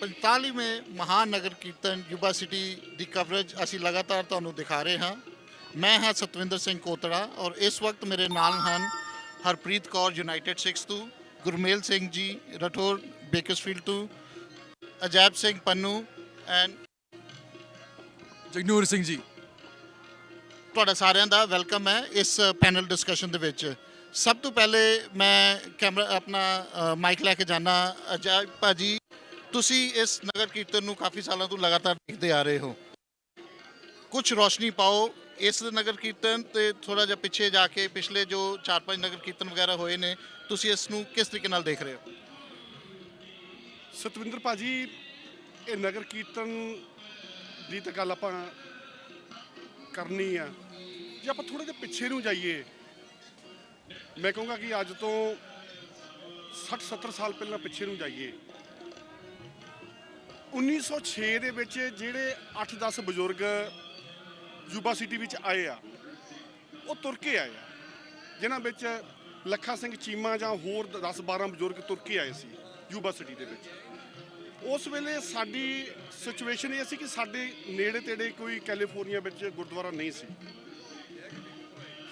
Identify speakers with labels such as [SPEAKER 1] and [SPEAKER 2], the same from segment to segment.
[SPEAKER 1] 45ਵੇਂ ਮਹਾਨ ਨਗਰ ਕੀਰਤਨ ਯੁਵਾ ਸਿਟੀ ਦੀ ਕਵਰੇਜ ਅਸੀਂ ਲਗਾਤਾਰ ਤੁਹਾਨੂੰ ਦਿਖਾ ਰਹੇ ਹਾਂ। ਮੈਂ ਹਾਂ ਸਤਵਿੰਦਰ ਸਿੰਘ ਕੋਤੜਾ ਔਰ ਇਸ ਵਕਤ ਮੇਰੇ ਨਾਲ ਹਨ ਹਰਪ੍ਰੀਤ ਕੌਰ ਯੂਨਾਈਟਿਡ 6 ਤੋਂ ਗੁਰਮੇਲ ਸਿੰਘ ਜੀ ਰਠੌਰ ਬੇਕਰਸਫੀਲਡ ਤੋਂ ਅਜੈਬ ਸਿੰਘ ਪੰਨੂ ਐਂਡ
[SPEAKER 2] ਜਗਨੂਰ ਸਿੰਘ ਜੀ।
[SPEAKER 1] ਤੁਹਾਡਾ ਸਾਰਿਆਂ ਦਾ ਵੈਲਕਮ ਹੈ ਇਸ ਪੈਨਲ ਡਿਸਕਸ਼ਨ ਦੇ ਵਿੱਚ। ਸਭ ਤੋਂ ਪਹਿਲੇ ਮੈਂ ਕੈਮਰਾ ਆਪਣਾ ਮਾਈਕ ਲੈ ਕੇ ਜਾਣਾ ਅਜੈਬ ਭਾਜੀ ਤੁਸੀਂ ਇਸ ਨਗਰ ਕੀਰਤਨ ਨੂੰ ਕਾਫੀ ਸਾਲਾਂ ਤੋਂ ਲਗਾਤਾਰ ਦੇਖਦੇ ਆ ਰਹੇ ਹੋ। ਕੁਝ ਰੋਸ਼ਨੀ ਪਾਓ ਇਸ ਨਗਰ ਕੀਰਤਨ ਤੇ ਥੋੜਾ ਜਿਹਾ ਪਿੱਛੇ ਜਾ ਕੇ ਪਿਛਲੇ ਜੋ 4-5 ਨਗਰ ਕੀਰਤਨ ਵਗੈਰਾ ਹੋਏ ਨੇ, ਤੁਸੀਂ ਇਸ ਨੂੰ ਕਿਸ ਤਰੀਕੇ ਨਾਲ ਦੇਖ ਰਹੇ ਹੋ?
[SPEAKER 3] ਸਤਵਿੰਦਰ ਭਾਜੀ, ਇਹ ਨਗਰ ਕੀਰਤਨ ਦੀ ਤਾਂ ਗੱਲ ਆਪਾਂ ਕਰਨੀ ਆ। ਜੇ ਆਪਾਂ ਥੋੜੇ ਜਿਹਾ ਪਿੱਛੇ ਨੂੰ ਜਾਈਏ, ਮੈਂ ਕਹੂੰਗਾ ਕਿ ਅੱਜ ਤੋਂ 60 70 ਸਾਲ ਪਹਿਲਾਂ ਪਿੱਛੇ ਨੂੰ ਜਾਈਏ। 1906 ਦੇ ਵਿੱਚ ਜਿਹੜੇ 8-10 ਬਜ਼ੁਰਗ ਯੂਬਾ ਸਿਟੀ ਵਿੱਚ ਆਏ ਆ, ਉਹ ਤੁਰ ਕੇ ਆਏ ਆ। ਜਿਨ੍ਹਾਂ ਵਿੱਚ ਲੱਖਾ ਸਿੰਘ ਚੀਮਾ ਜਾਂ ਹੋਰ 10-12 ਬਜ਼ੁਰਗ ਤੁਰ ਕੇ ਆਏ ਸੀ ਯੂਬਾ ਸਿਟੀ ਦੇ ਵਿੱਚ। ਉਸ ਵੇਲੇ ਸਾਡੀ ਸਿਚੁਏਸ਼ਨ ਇਹ ਸੀ ਕਿ ਸਾਡੇ ਨੇੜੇ ਤੇੜੇ ਕੋਈ ਕੈਲੀਫੋਰਨੀਆ ਵਿੱਚ ਗੁਰਦੁਆਰਾ ਨਹੀਂ ਸੀ।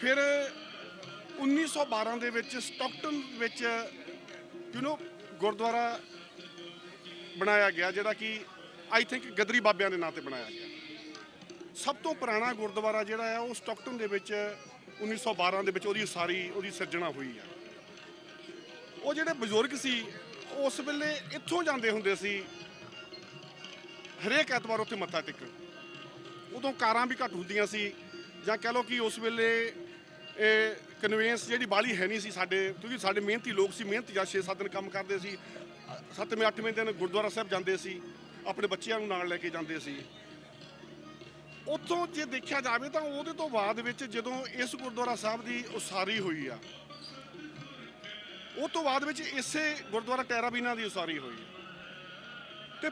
[SPEAKER 3] ਫਿਰ 1912 ਦੇ ਵਿੱਚ ਸਟਾਕਟਨ ਵਿੱਚ ਯੂ نو ਗੁਰਦੁਆਰਾ ਬਣਾਇਆ ਗਿਆ, ਜਿਹੜਾ ਕਿ ਆਈ ਥਿੰਕ ਗਦਰੀ ਬਾਬਿਆਂ ਦੇ ਨਾਂ ਤੇ ਬਣਾਇਆ ਗਿਆ। ਸਭ ਤੋਂ ਪੁਰਾਣਾ ਗੁਰਦੁਆਰਾ ਜਿਹੜਾ ਆ ਉਹ ਸਟਾਕਟਨ ਦੇ ਵਿੱਚ 1912 ਦੇ ਵਿੱਚ ਉਹਦੀ ਉਸਾਰੀ, ਉਹਦੀ ਸਿਰਜਣਾ ਹੋਈ ਆ। ਉਹ ਜਿਹੜੇ ਬਜ਼ੁਰਗ ਸੀ, ਉਸ ਵੇਲੇ ਇੱਥੋਂ ਜਾਂਦੇ ਹੁੰਦੇ ਸੀ, ਹਰੇਕ ਐਤਵਾਰ ਉੱਥੇ ਮੱਥਾ ਟੇਕਣ। ਉਦੋਂ ਕਾਰਾਂ ਵੀ ਘੱਟ ਹੁੰਦੀਆਂ ਸੀ, ਜਾਂ ਕਹਿ ਲਓ ਕਿ ਉਸ ਵੇਲੇ, ਇਹ ਕਨਵੈਂਸ ਜਿਹੜੀ ਬਾਲੀ ਹੈ ਨਹੀਂ ਸੀ ਸਾਡੇ, ਕਿਉਂਕਿ ਸਾਡੇ ਮਿਹਨਤੀ ਲੋਕ ਸੀ ਮਿਹਨਤ ਜਾਂ 6-7 ਦਿਨ ਕੰਮ ਕਰਦੇ ਸੀ। 7ਵੇਂ 8ਵੇਂ ਦਿਨ ਗੁਰਦੁਆਰਾ ਸਾਹਿਬ ਜਾਂਦੇ ਸੀ, ਆਪਣੇ ਬੱਚਿਆਂ ਨੂੰ ਨਾਲ ਲੈ ਕੇ ਜਾਂਦੇ ਸੀ। ਉੱਥੋਂ ਜੇ ਦੇਖਿਆ ਜਾਵੇ ਤਾਂ ਉਹਦੇ ਤੋਂ ਬਾਅਦ ਵਿੱਚ ਜਦੋਂ ਇਸ ਗੁਰਦੁਆਰਾ ਸਾਹਿਬ ਦੀ ਉਸਾਰੀ ਹੋਈ ਆ, ਉਹ ਤੋਂ ਬਾਅਦ ਵਿੱਚ ਇਸੇ ਗੁਰਦੁਆਰਾ ਟੈਰਾਬੀਨਾ ਦੀ ਉਸਾਰੀ ਹੋਈ। ਹੈ ਤੇ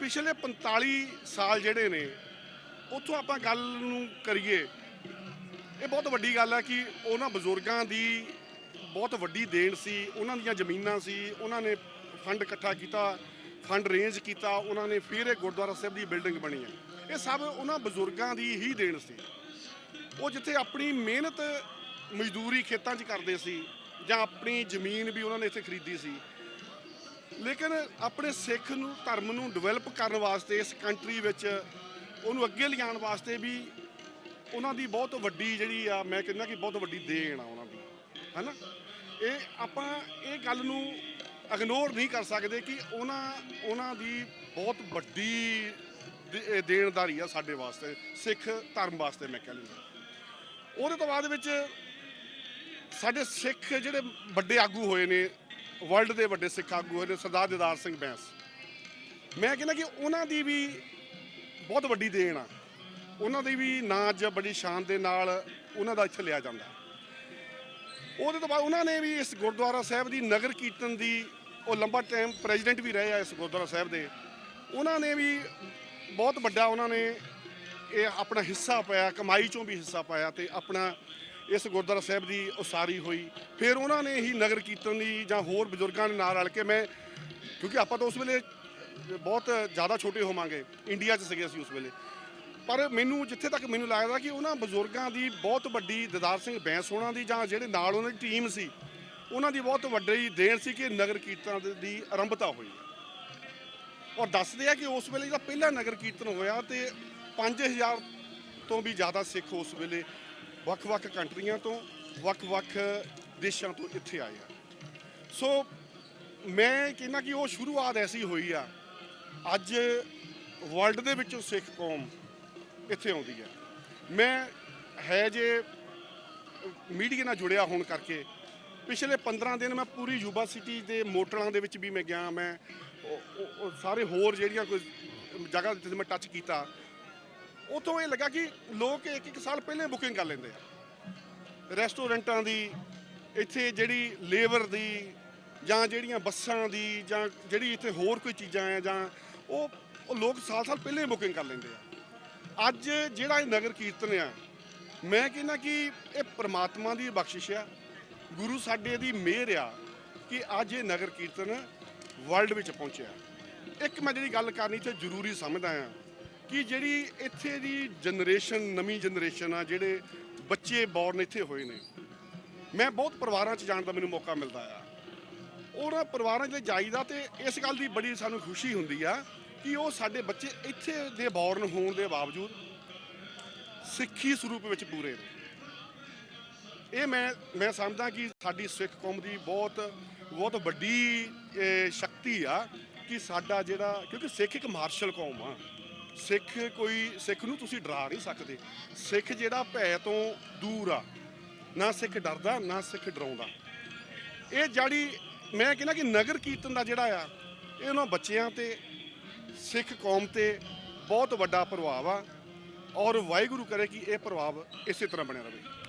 [SPEAKER 3] ਪਿਛਲੇ 45 ਸਾਲ ਜਿਹੜੇ ਨੇ, ਉੱਥੋਂ ਆਪਾਂ ਗੱਲ ਨੂੰ ਕਰੀਏ, ਇਹ ਬਹੁਤ ਵੱਡੀ ਗੱਲ ਹੈ ਕਿ ਉਹਨਾਂ ਬਜ਼ੁਰਗਾਂ ਦੀ ਬਹੁਤ ਵੱਡੀ ਦੇਣ ਸੀ, ਉਹਨਾਂ ਦੀਆਂ ਜ਼ਮੀਨਾਂ ਸੀ, ਉਹਨਾਂ ਨੇ ਫੰਡ ਇਕੱਠਾ ਕੀਤਾ ਫੰਡ ਰੇਂਜ ਕੀਤਾ, ਉਹਨਾਂ ਨੇ ਫਿਰ ਇਹ ਗੁਰਦੁਆਰਾ ਸਾਹਿਬ ਦੀ ਬਿਲਡਿੰਗ ਬਣੀ ਹੈ। ਇਹ ਸਭ ਉਹਨਾਂ ਬਜ਼ੁਰਗਾਂ ਦੀ ਹੀ ਦੇਣ ਸੀ। ਉਹ ਜਿੱਥੇ ਆਪਣੀ ਮਿਹਨਤ ਮਜ਼ਦੂਰੀ ਖੇਤਾਂ 'ਚ ਕਰਦੇ ਸੀ ਜਾਂ ਆਪਣੀ ਜ਼ਮੀਨ ਵੀ ਉਹਨਾਂ ਨੇ ਇੱਥੇ ਖਰੀਦੀ ਸੀ। ਲੇਕਿਨ ਆਪਣੇ ਸਿੱਖ ਨੂੰ, ਧਰਮ ਨੂੰ ਡਿਵੈਲਪ ਕਰਨ ਵਾਸਤੇ, ਇਸ ਕੰਟਰੀ ਵਿੱਚ ਉਹਨੂੰ ਅੱਗੇ ਲਿਜਾਣ ਵਾਸਤੇ ਵੀ ਉਹਨਾਂ ਦੀ ਬਹੁਤ ਵੱਡੀ ਜਿਹੜੀ ਆ, ਮੈਂ ਕਹਿੰਦਾ ਕਿ ਬਹੁਤ ਵੱਡੀ ਦੇਣ ਆ ਉਹਨਾਂ ਦੀ। ਹੈਨਾ? ਇਹ ਆਪਾਂ ਇਹ ਗੱਲ ਨੂੰ ਇਗਨੋਰ ਨਹੀਂ ਕਰ ਸਕਦੇ ਕਿ ਉਹਨਾਂ ਉਹਨਾਂ ਦੀ ਬਹੁਤ ਵੱਡੀ ਦੇ- ਦੇਣਦਾਰੀ ਆ ਸਾਡੇ ਵਾਸਤੇ, ਸਿੱਖ ਧਰਮ ਵਾਸਤੇ ਮੈਂ ਕਹਿ ਲੂੰਗਾ ਉਹਦੇ ਤੋਂ ਬਾਅਦ ਵਿੱਚ ਸਾਡੇ ਸਿੱਖ ਜਿਹੜੇ ਵੱਡੇ ਆਗੂ ਹੋਏ ਨੇ, ਵਰਲਡ ਦੇ ਵੱਡੇ ਸਿੱਖ ਆਗੂ ਹੋਏ ਨੇ, ਸਰਦਾਰ ਦਿਦਾਰ ਸਿੰਘ ਬੈਂਸ। ਮੈਂ ਕਹਿੰਦਾ ਕਿ ਉਹਨਾਂ ਦੀ ਵੀ ਬਹੁਤ ਵੱਡੀ ਦੇਣ ਆ। ਉਹਨਾਂ ਦੀ ਵੀ ਨਾਂ ਅੱਜ ਬੜੀ ਸ਼ਾਨ ਦੇ ਨਾਲ ਉਹਨਾਂ ਦਾ ਇੱਥੇ ਲਿਆ ਜਾਂਦਾ। ਉਹਦੇ ਤੋਂ ਬਾਅਦ ਉਹਨਾਂ ਨੇ ਵੀ ਇਸ ਗੁਰਦੁਆਰਾ ਸਾਹਿਬ ਦੀ ਨਗਰ ਕੀਰਤਨ ਦੀ, ਉਹ ਲੰਬਾ ਟਾਈਮ ਪ੍ਰੈਜ਼ੀਡੈਂਟ ਵੀ ਰਹੇ ਆ ਇਸ ਗੁਰਦੁਆਰਾ ਸਾਹਿਬ ਦੇ। ਉਹਨਾਂ ਨੇ ਵੀ ਬਹੁਤ ਵੱਡਾ ਉਹਨਾਂ ਨੇ ਇਹ ਆਪਣਾ ਹਿੱਸਾ ਪਾਇਆ, ਕਮਾਈ ਚੋਂ ਵੀ ਹਿੱਸਾ ਪਾਇਆ ਤੇ ਆਪਣਾ ਇਸ ਗੁਰਦੁਆਰਾ ਸਾਹਿਬ ਦੀ ਉਸਾਰੀ ਹੋਈ। ਫਿਰ ਉਹਨਾਂ ਨੇ ਹੀ ਨਗਰ ਕੀਰਤਨ ਦੀ ਜਾਂ ਹੋਰ ਬਜ਼ੁਰਗਾਂ ਦੇ ਨਾਲ ਰਲ ਕੇ ਮੈਂ, ਕਿਉਂਕਿ ਆਪਾਂ ਤਾਂ ਉਸ ਵੇਲੇ ਬਹੁਤ ਜ਼ਿਆਦਾ ਛੋਟੇ ਹੋਵਾਂਗੇ, ਇੰਡੀਆ 'ਚ ਸੀਗੇ ਅਸੀਂ ਉਸ ਵੇਲੇ। ਪਰ ਮੈਨੂੰ ਜਿੱਥੇ ਤੱਕ ਮੈਨੂੰ ਲੱਗਦਾ ਕਿ ਉਹਨਾਂ ਬਜ਼ੁਰਗਾਂ ਦੀ ਬਹੁਤ ਵੱਡੀ ਦਦਾਰ ਸਿੰਘ ਬੈਂਸ ਹੋਣਾ ਦੀ ਜਾਂ ਜਿਹੜੇ ਨਾਲ ਉਹਨਾਂ ਦੀ ਟੀਮ ਸੀ, ਉਹਨਾਂ ਦੀ ਬਹੁਤ ਵੱਡੀ ਦੇਣ ਸੀ ਕਿ ਨਗਰ ਕੀਰਤਨ ਦੀ ਆਰੰਭਤਾ ਹੋਈ ਔਰ ਦੱਸਦੇ ਆ ਕਿ ਉਸ ਵੇਲੇ ਜਿਹੜਾ ਪਹਿਲਾ ਨਗਰ ਕੀਰਤਨ ਹੋਇਆ ਤੇ 5000 ਤੋਂ ਵੀ ਜ਼ਿਆਦਾ ਸਿੱਖ ਉਸ ਵੇਲੇ ਵੱਖ-ਵੱਖ ਕੰਟਰੀਆਂ ਤੋਂ, ਵੱਖ-ਵੱਖ ਦੇਸ਼ਾਂ ਤੋਂ ਇੱਥੇ ਆਏ ਆ। ਸੋ ਮੈਂ ਕਹਿੰਦਾ ਕਿ ਉਹ ਸ਼ੁਰੂਆਤ ਐਸੀ ਹੋਈ ਆ। ਅੱਜ ਵਰਲਡ ਦੇ ਵਿੱਚੋਂ ਸਿੱਖ ਕੌਮ ਇੱਥੇ ਆਉਂਦੀ ਹੈ। ਮੈਂ ਹੈ ਜੇ ਮੀਡੀਆ ਨਾਲ ਜੁੜਿਆ ਹੋਣ ਕਰਕੇ ਪਿਛਲੇ 15 ਦਿਨ ਮੈਂ ਪੂਰੀ ਯੂਬਾ ਸਿਟੀ ਦੇ ਮੋਟਰਾਂ ਦੇ ਵਿੱਚ ਵੀ ਮੈਂ ਗਿਆ, ਮੈਂ ਸਾਰੇ ਹੋਰ ਜਿਹੜੀਆਂ ਕੋਈ ਜਗ੍ਹਾ ਜਿੱਥੇ ਮੈਂ ਟੱਚ ਕੀਤਾ, ਉਥੋਂ ਇਹ ਲੱਗਾ ਕਿ ਲੋਕ ਇੱਕ ਇੱਕ ਸਾਲ ਪਹਿਲੇ ਬੁਕਿੰਗ ਕਰ ਲੈਂਦੇ ਆ। ਰੈਸਟੋਰੈਂਟਾਂ ਦੀ, ਇੱਥੇ ਜਿਹੜੀ ਲੇਬਰ ਦੀ ਜਾਂ ਜਿਹੜੀਆਂ ਬੱਸਾਂ ਦੀ ਜਾਂ ਜਿਹੜੀ ਇੱਥੇ ਹੋਰ ਕੋਈ ਚੀਜ਼ਾਂ ਆ ਜਾਂ ਉਹ ਉਹ ਲੋਕ ਸਾਲ ਸਾਲ ਪਹਿਲੇ ਬੁਕਿੰਗ ਕਰ ਲੈਂਦੇ ਆ। ਅੱਜ ਜਿਹੜਾ ਇਹ ਨਗਰ ਕੀਰਤਨ ਆ, ਮੈਂ ਕਹਿੰਦਾ ਕਿ ਇਹ ਪ੍ਰਮਾਤਮਾ ਦੀ ਬਖਸ਼ਿਸ਼ ਆ। ਗੁਰੂ ਸਾਡੇ ਦੀ ਮਿਹਰ ਆ ਕਿ ਅੱਜ ਇਹ ਨਗਰ ਕੀਰਤਨ ਵਰਲਡ ਵਿੱਚ ਪਹੁੰਚਿਆ। ਇੱਕ ਮੈਂ ਜਿਹੜੀ ਗੱਲ ਕਰਨੀ ਤੇ ਜ਼ਰੂਰੀ ਸਮਝਦਾ ਆ ਕਿ ਜਿਹੜੀ ਇੱਥੇ ਦੀ ਜਨਰੇਸ਼ਨ ਨਵੀਂ ਜਨਰੇਸ਼ਨ ਆ, ਜਿਹੜੇ ਬੱਚੇ ਬੌਰਨ ਇੱਥੇ ਹੋਏ ਨੇ, ਮੈਂ ਬਹੁਤ ਪਰਿਵਾਰਾਂ 'ਚ ਜਾਣ ਦਾ ਮੈਨੂੰ ਮੌਕਾ ਮਿਲਦਾ ਆ। ਉਹਨਾਂ ਪਰਿਵਾਰਾਂ 'ਚ ਜਾਈਦਾ ਤੇ ਇਸ ਗੱਲ ਦੀ ਬੜੀ ਸਾਨੂੰ ਖੁਸ਼ੀ ਹੁੰਦੀ ਆ ਕਿ ਉਹ ਸਾਡੇ ਬੱਚੇ ਇੱਥੇ ਦੇ ਬੌਰਨ ਹੋਣ ਦੇ ਬਾਵਜੂਦ ਸਿੱਖੀ ਸਰੂਪ ਵਿੱਚ ਪੂਰੇ ਨੇ। ਇਹ ਮੈਂ ਮੈਂ ਸਮਝਦਾ ਕਿ ਸਾਡੀ ਸਿੱਖ ਕੌਮ ਦੀ ਬਹੁਤ ਬਹੁਤ ਵੱਡੀ ਸ਼ਕਤੀ ਆ ਕਿ ਸਾਡਾ ਜਿਹੜਾ, ਕਿਉਂਕਿ ਸਿੱਖ ਇੱਕ ਮਾਰਸ਼ਲ ਕੌਮ ਆ। ਸਿੱਖ ਕੋਈ, ਸਿੱਖ ਨੂੰ ਤੁਸੀਂ ਡਰਾ ਨਹੀਂ ਸਕਦੇ। ਸਿੱਖ ਜਿਹੜਾ ਭੈ ਤੋਂ ਦੂਰ ਆ, ਨਾ ਸਿੱਖ ਡਰਦਾ, ਨਾ ਸਿੱਖ ਡਰਾਉਂਦਾ। ਇਹ ਜਿਹੜੀ ਮੈਂ ਕਹਿੰਦਾ ਕਿ ਨਗਰ ਕੀਰਤਨ ਦਾ ਜਿਹੜਾ ਆ, ਇਹ ਉਹਨਾਂ ਬੱਚਿਆਂ ਤੇ ਸਿੱਖ ਕੌਮ ਤੇ ਬਹੁਤ ਵੱਡਾ ਪ੍ਰਭਾਵ ਆ ਔਰ ਵਾਹਿਗੁਰੂ ਕਰੇ ਕਿ ਇਹ ਪ੍ਰਭਾਵ ਇਸੇ ਤਰ੍ਹਾਂ ਬਣਿਆ ਰਹੇ।